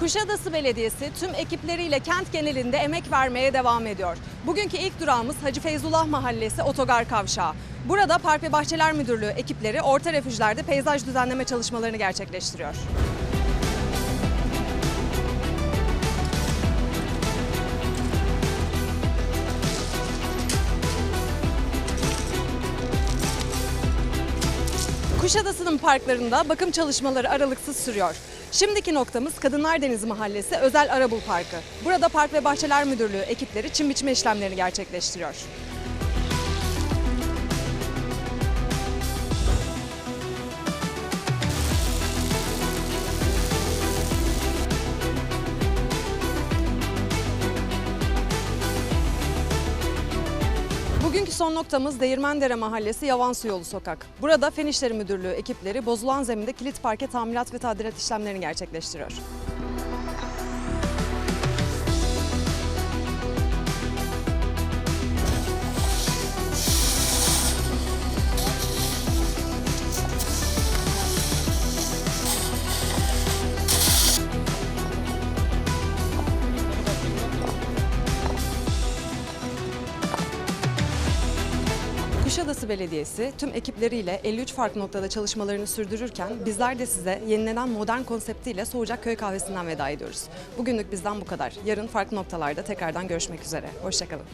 Kuşadası Belediyesi tüm ekipleriyle kent genelinde emek vermeye devam ediyor. Bugünkü ilk durağımız Hacı Feyzullah Mahallesi Otogar Kavşağı. Burada Park ve Bahçeler Müdürlüğü ekipleri orta refüjlerde peyzaj düzenleme çalışmalarını gerçekleştiriyor. Kuşadası'nın parklarında bakım çalışmaları aralıksız sürüyor. Şimdiki noktamız Kadınlar Denizi Mahallesi Özel Arabul Parkı. Burada Park ve Bahçeler Müdürlüğü ekipleri çim biçme işlemlerini gerçekleştiriyor. Bugünkü son noktamız Değirmendere Mahallesi Yavansu Yolu Sokak. Burada Fen İşleri Müdürlüğü ekipleri bozulan zeminde kilit parke tamirat ve tadilat işlemlerini gerçekleştiriyor. Kuşadası Belediyesi tüm ekipleriyle 53 farklı noktada çalışmalarını sürdürürken bizler de size yenilenen modern konseptiyle Soğucak Köy Kahvesi'nden veda ediyoruz. Bugünlük bizden bu kadar. Yarın farklı noktalarda tekrardan görüşmek üzere. Hoşçakalın.